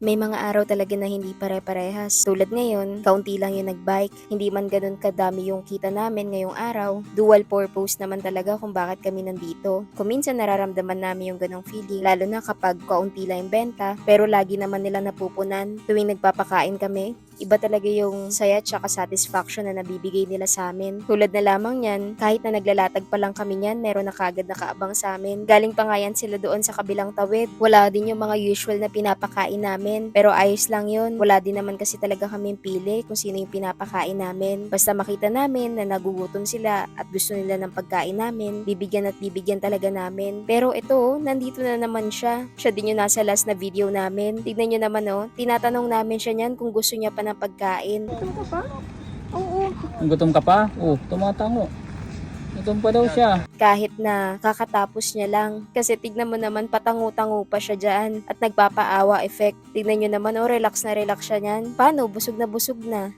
May mga araw talaga na hindi pare-parehas. Tulad ngayon, kaunti lang yung nagbike. Hindi man ganun kadami yung kita namin ngayong araw. Dual purpose naman talaga kung bakit kami nandito. Kung minsan nararamdaman namin yung ganong feeling, lalo na kapag kaunti lang yung benta, pero lagi naman nila napupunan tuwing nagpapakain kami. Iba talaga yung saya at satisfaction na nabibigay nila sa amin. Tulad na lamang yan, kahit na naglalatag pa lang kami niyan, meron na kagad nakaabang sa amin. Galing pa nga yan sila doon sa kabilang tawid. Wala din yung mga usual na pinapakain namin. Pero ayos lang yun. Wala din naman kasi talaga kami pili kung sino yung pinapakain namin. Basta makita namin na nagugutom sila at gusto nila ng pagkain namin, bibigyan at bibigyan talaga namin. Pero ito, nandito na naman siya. Siya din yung nasa last na video namin. Tignan nyo naman oh, tinatanong namin siya niyan kung gusto niya pa ng pagkain. Oo. Gutom ka pa? Oh, tumatango. Gutom pa daw siya. kahit na kakatapos niya lang. Kasi tignan mo naman, patangu-tangu pa siya dyan at nagpapaawa effect. Tignan nyo naman, oh, relax na relax siya niyan. Paano? Busog na busog na.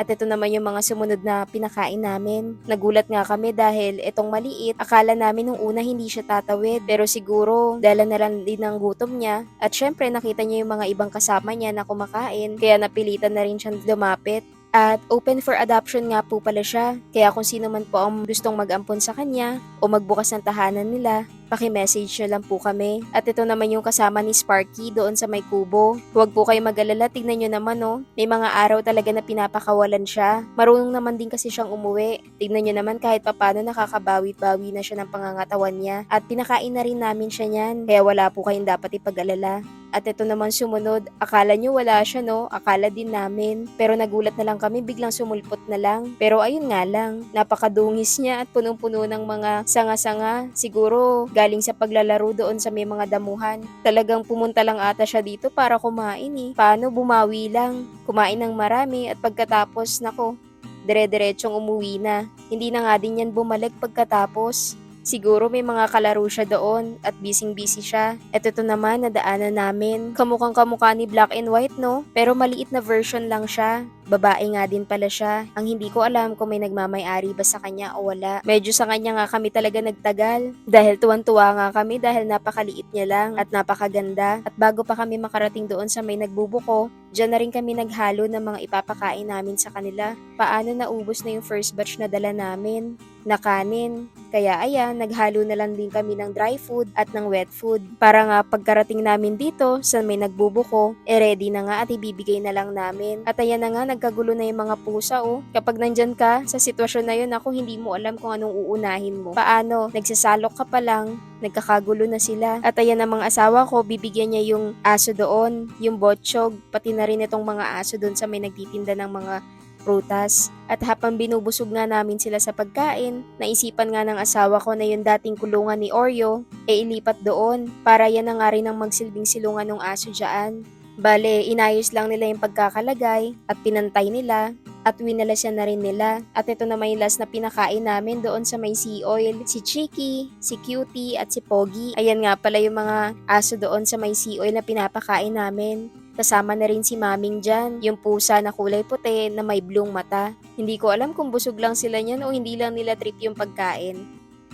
At ito naman yung mga sumunod na pinakain namin. Nagulat nga kami dahil itong maliit, akala namin nung una hindi siya tatawid. Pero siguro, dala na lang din ng gutom niya. At syempre, nakita niya yung mga ibang kasama niya na kumakain. Kaya napilitan na rin siyang lumapit. At open for adoption nga po pala siya. Kaya kung sino man po ang gustong mag-ampon sa kanya o magbukas ng tahanan nila, paki-message nyo lang po kami. At ito naman yung kasama ni Sparky doon sa may kubo. Huwag po kayo mag-alala, tignan nyo naman oh. May mga araw talaga na pinapakawalan siya. Marunong naman din kasi siyang umuwi. Tignan nyo naman kahit papano nakakabawi-bawi na siya ng pangangatawan niya. At pinakain na rin namin siya niyan. Kaya wala po kayong dapat ipag-alala. At ito naman sumunod, akala nyo wala siya no, akala din namin. Pero nagulat na lang kami, biglang sumulpot na lang. Pero ayun nga lang, napakadungis niya at punong-puno ng mga sanga-sanga. Siguro galing sa paglalaro doon sa may mga damuhan. Talagang pumunta lang ata siya dito para kumain eh. Paano bumawi lang? Kumain ng marami at pagkatapos, nako, dire-diretsong umuwi na. Hindi na nga din yan bumalik pagkatapos. Siguro may mga kalaro siya doon at busy-busy siya. At ito naman, nadaanan namin. Kamukhang kamukha ni Black and White, no? Pero maliit na version lang siya. Babae nga din pala siya. Ang hindi ko alam kung may nagmamay-ari ba sa kanya o wala. Medyo sa kanya nga kami talaga nagtagal. Dahil tuwan-tuwa nga kami dahil napakaliit niya lang at napakaganda. At bago pa kami makarating doon sa may nagbubuko, Diyan na rin kami naghalo ng mga ipapakain namin sa kanila. Paano naubos na yung first batch na dala namin? Na kanin. Kaya ayan, naghalo na lang din kami ng dry food at ng wet food. Para nga pagkarating namin dito sa may nagbubuko, e ready na nga at ibibigay na lang namin. At ayan na nga, nagkagulo na yung mga pusa oh. Kapag nandyan ka sa sitwasyon na yun, ako hindi mo alam kung anong uunahin mo. Paano? Nagsasalok ka pa lang, nagkakagulo na sila. At ayan ang mga asawa ko, bibigyan niya yung aso doon, yung botchog, pati na rin itong mga aso doon sa may nagtitinda ng mga prutas. At habang binubusog nga namin sila sa pagkain, naisipan nga ng asawa ko na yung dating kulungan ni Oreo, e ilipat doon para yan na nga rin ang magsilbing silungan ng aso dyan. Bale, inayos lang nila yung pagkakalagay at pinantay nila at winalasan na rin nila. At ito na may last na pinakain namin doon sa may sea oil. Si Chiki, si Cutie, at si Pogi. Ayan nga pala yung mga aso doon sa may sea oil na pinapakain namin. Kasama na rin si Maming dyan, yung pusa na kulay puti na may blue mata. Hindi ko alam kung busog lang sila niyan o hindi lang nila trip yung pagkain.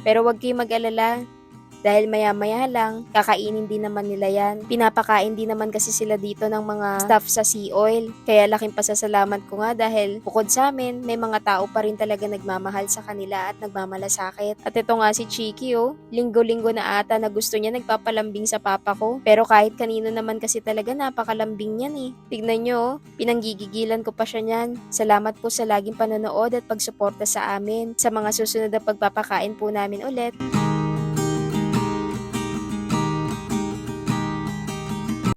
Pero wag kayong mag-alala, dahil maya-maya lang, kakainin din naman nila yan. Pinapakain din naman kasi sila dito ng mga staff sa Sea Oil. Kaya laking pasasalamat ko nga dahil bukod sa amin, may mga tao pa rin talaga nagmamahal sa kanila at nagmamalasakit. At ito nga si Chiki oh, linggo-linggo na ata na gusto niya nagpapalambing sa papa ko. Pero kahit kanino naman kasi talaga napakalambing niyan eh. Tignan nyo oh, pinanggigigilan ko pa siya niyan. Salamat po sa laging panonood at pagsuporta sa amin. Sa mga susunod na pagpapakain po namin ulit.